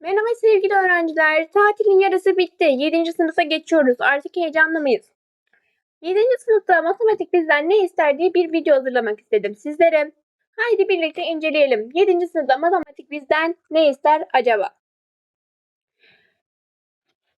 Merhaba sevgili öğrenciler. Tatilin yarısı bitti. 7. sınıfa geçiyoruz. Artık heyecanlı mıyız? 7. sınıfta matematik bizden ne ister diye bir video hazırlamak istedim sizlere. Haydi birlikte inceleyelim. 7. sınıfta matematik bizden ne ister acaba?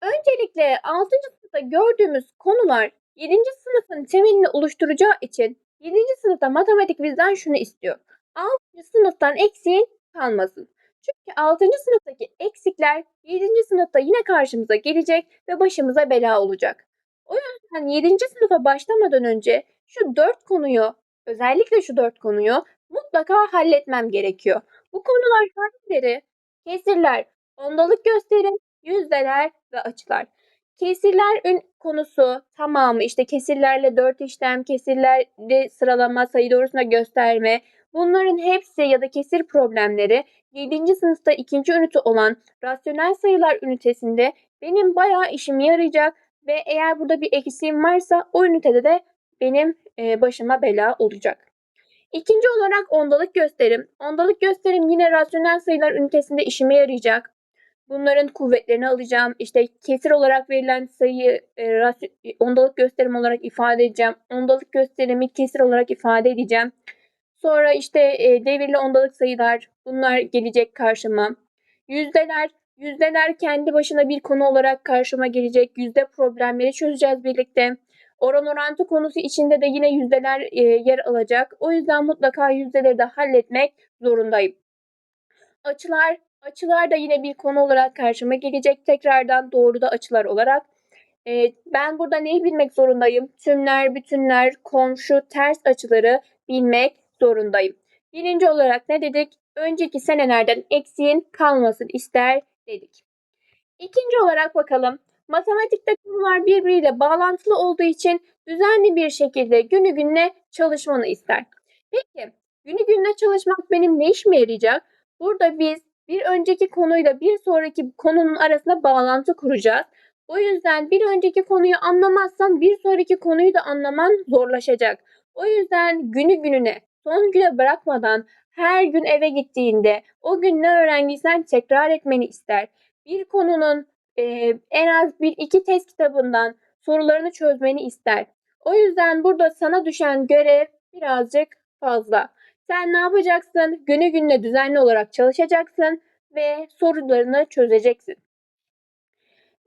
Öncelikle 6. sınıfta gördüğümüz konular 7. sınıfın temelini oluşturacağı için 7. sınıfta matematik bizden şunu istiyor. 6. sınıftan eksiğin kalmasın. Çünkü 6. sınıftaki eksikler 7. sınıfta yine karşımıza gelecek ve başımıza bela olacak. O yüzden 7. sınıfa başlamadan önce şu 4 konuyu, özellikle şu 4 konuyu mutlaka halletmem gerekiyor. Bu konular hangileri? Kesirler, ondalık gösterim, yüzdeler ve açılar. Kesirler ün konusu tamamı işte kesirlerle dört işlem, kesirlerle sıralama, sayı doğrusuna gösterme. Bunların hepsi ya da kesir problemleri 7. sınıfta ikinci ünite olan rasyonel sayılar ünitesinde benim bayağı işime yarayacak ve eğer burada bir eksiğim varsa o ünitede de benim e, başıma bela olacak. İkinci olarak ondalık gösterim. Ondalık gösterim yine rasyonel sayılar ünitesinde işime yarayacak. Bunların kuvvetlerini alacağım. İşte kesir olarak verilen sayıyı e, ondalık gösterim olarak ifade edeceğim. Ondalık gösterimi kesir olarak ifade edeceğim. Sonra işte e, devirli ondalık sayılar bunlar gelecek karşıma. Yüzdeler, yüzdeler kendi başına bir konu olarak karşıma gelecek. Yüzde problemleri çözeceğiz birlikte. Oran orantı konusu içinde de yine yüzdeler e, yer alacak. O yüzden mutlaka yüzdeleri de halletmek zorundayım. Açılar, açılar da yine bir konu olarak karşıma gelecek. Tekrardan doğruda açılar olarak. E, ben burada neyi bilmek zorundayım? Tümler, bütünler, komşu, ters açıları bilmek zorundayım. Birinci olarak ne dedik? Önceki senelerden eksiğin kalmasın ister dedik. İkinci olarak bakalım. Matematikte konular birbiriyle bağlantılı olduğu için düzenli bir şekilde günü gününe çalışmanı ister. Peki günü gününe çalışmak benim ne işime yarayacak? Burada biz bir önceki konuyla bir sonraki konunun arasında bağlantı kuracağız. O yüzden bir önceki konuyu anlamazsan bir sonraki konuyu da anlaman zorlaşacak. O yüzden günü gününe son güne bırakmadan her gün eve gittiğinde o gün ne öğrendiysen tekrar etmeni ister. Bir konunun e, en az bir iki test kitabından sorularını çözmeni ister. O yüzden burada sana düşen görev birazcık fazla. Sen ne yapacaksın? Günü gününe düzenli olarak çalışacaksın ve sorularını çözeceksin.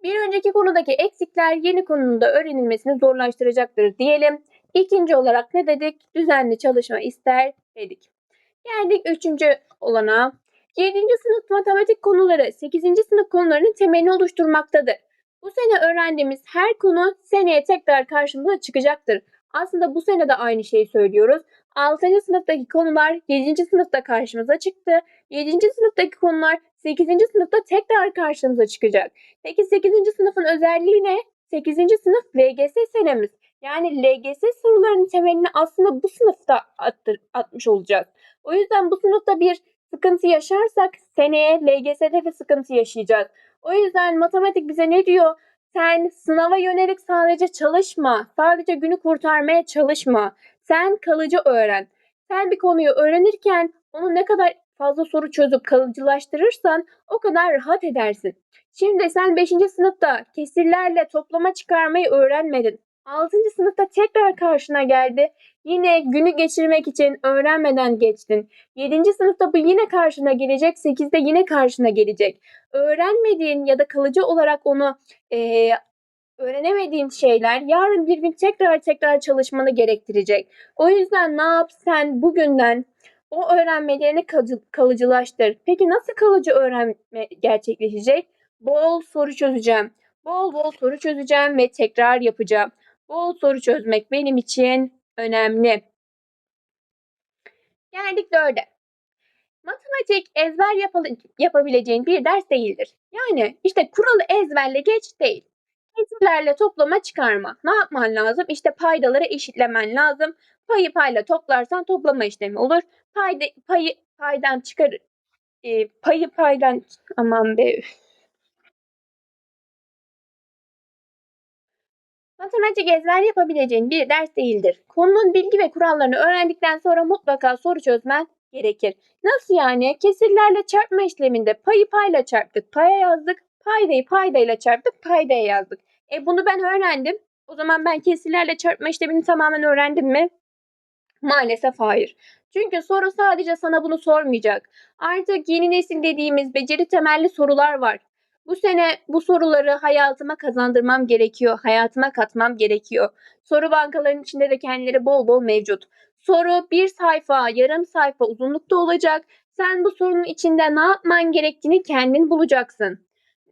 Bir önceki konudaki eksikler yeni konunun da öğrenilmesini zorlaştıracaktır diyelim. İkinci olarak ne dedik? Düzenli çalışma ister dedik. Geldik üçüncü olana. 7. sınıf matematik konuları 8. sınıf konularının temelini oluşturmaktadır. Bu sene öğrendiğimiz her konu seneye tekrar karşımıza çıkacaktır. Aslında bu sene de aynı şeyi söylüyoruz. 6. sınıftaki konular 7. sınıfta karşımıza çıktı. 7. sınıftaki konular 8. sınıfta tekrar karşımıza çıkacak. Peki 8. sınıfın özelliği ne? 8. sınıf LGS senemiz. Yani LGS sorularının temelini aslında bu sınıfta attır, atmış olacağız. O yüzden bu sınıfta bir sıkıntı yaşarsak seneye LGS'de de sıkıntı yaşayacağız. O yüzden matematik bize ne diyor? Sen sınava yönelik sadece çalışma. Sadece günü kurtarmaya çalışma. Sen kalıcı öğren. Sen bir konuyu öğrenirken onu ne kadar fazla soru çözüp kalıcılaştırırsan o kadar rahat edersin. Şimdi sen 5. sınıfta kesirlerle toplama çıkarmayı öğrenmedin. 6. sınıfta tekrar karşına geldi. Yine günü geçirmek için öğrenmeden geçtin. 7. sınıfta bu yine karşına gelecek. 8'de yine karşına gelecek. Öğrenmediğin ya da kalıcı olarak onu e, öğrenemediğin şeyler yarın bir gün tekrar tekrar çalışmanı gerektirecek. O yüzden ne yap sen bugünden o öğrenmelerini kalıcılaştır. Peki nasıl kalıcı öğrenme gerçekleşecek? Bol soru çözeceğim. Bol bol soru çözeceğim ve tekrar yapacağım. Bol soru çözmek benim için önemli. Geldik dörde. Matematik ezber yapabileceğin bir ders değildir. Yani işte kuralı ezberle geç değil. Kesirlerle toplama çıkarma. Ne yapman lazım? İşte paydaları eşitlemen lazım. Payı payla toplarsan toplama işlemi olur. Payda, payı paydan çıkar e, payı paydan aman be Matematik ezber yapabileceğin bir ders değildir. Konunun bilgi ve kurallarını öğrendikten sonra mutlaka soru çözmen gerekir. Nasıl yani? Kesirlerle çarpma işleminde payı payla çarptık, paya yazdık. Paydayı paydayla çarptık, paydaya yazdık. E bunu ben öğrendim. O zaman ben kesirlerle çarpma işlemini tamamen öğrendim mi? Maalesef hayır. Çünkü soru sadece sana bunu sormayacak. Artık yeni nesil dediğimiz beceri temelli sorular var. Bu sene bu soruları hayatıma kazandırmam gerekiyor. Hayatıma katmam gerekiyor. Soru bankalarının içinde de kendileri bol bol mevcut. Soru bir sayfa, yarım sayfa uzunlukta olacak. Sen bu sorunun içinde ne yapman gerektiğini kendin bulacaksın.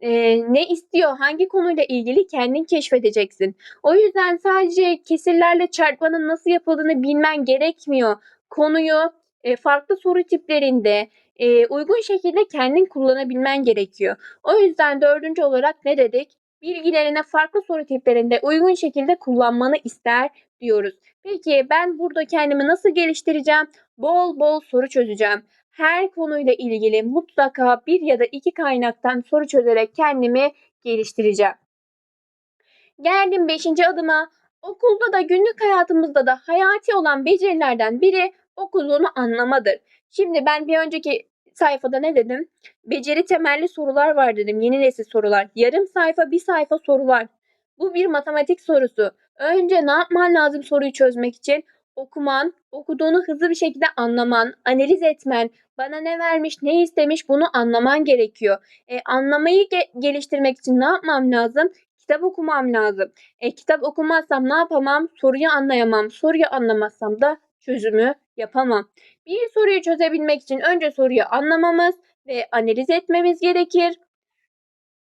Ee, ne istiyor, hangi konuyla ilgili kendin keşfedeceksin. O yüzden sadece kesirlerle çarpmanın nasıl yapıldığını bilmen gerekmiyor. Konuyu e, farklı soru tiplerinde e, uygun şekilde kendin kullanabilmen gerekiyor. O yüzden dördüncü olarak ne dedik? Bilgilerine farklı soru tiplerinde uygun şekilde kullanmanı ister diyoruz. Peki ben burada kendimi nasıl geliştireceğim? Bol bol soru çözeceğim. Her konuyla ilgili mutlaka bir ya da iki kaynaktan soru çözerek kendimi geliştireceğim. Geldim 5. adıma. Okulda da günlük hayatımızda da hayati olan becerilerden biri okuduğunu anlamadır. Şimdi ben bir önceki sayfada ne dedim? Beceri temelli sorular var dedim. Yeni nesil sorular. Yarım sayfa, bir sayfa sorular. Bu bir matematik sorusu. Önce ne yapman lazım soruyu çözmek için? Okuman, okuduğunu hızlı bir şekilde anlaman, analiz etmen, bana ne vermiş, ne istemiş bunu anlaman gerekiyor. E, anlamayı ge- geliştirmek için ne yapmam lazım? Kitap okumam lazım. E, kitap okumazsam ne yapamam? Soruyu anlayamam. Soruyu anlamazsam da çözümü yapamam. Bir soruyu çözebilmek için önce soruyu anlamamız ve analiz etmemiz gerekir.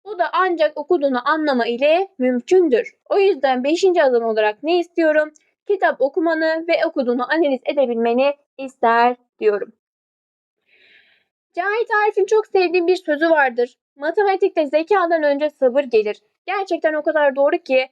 Bu da ancak okuduğunu anlama ile mümkündür. O yüzden 5. adım olarak ne istiyorum? Kitap okumanı ve okuduğunu analiz edebilmeni ister diyorum. Cahit Arif'in çok sevdiğim bir sözü vardır. Matematikte zekadan önce sabır gelir. Gerçekten o kadar doğru ki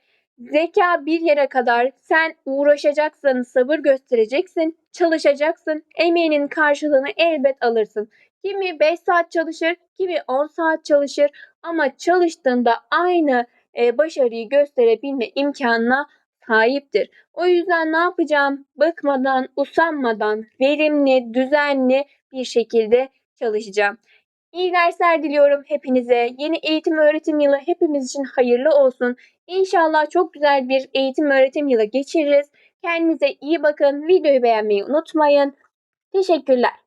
zeka bir yere kadar sen uğraşacaksın, sabır göstereceksin, çalışacaksın, emeğinin karşılığını elbet alırsın. Kimi 5 saat çalışır, kimi 10 saat çalışır ama çalıştığında aynı e, başarıyı gösterebilme imkanına sahiptir. O yüzden ne yapacağım? Bıkmadan, usanmadan, verimli, düzenli bir şekilde çalışacağım. İyi dersler diliyorum hepinize. Yeni eğitim öğretim yılı hepimiz için hayırlı olsun. İnşallah çok güzel bir eğitim öğretim yılı geçiririz. Kendinize iyi bakın. Videoyu beğenmeyi unutmayın. Teşekkürler.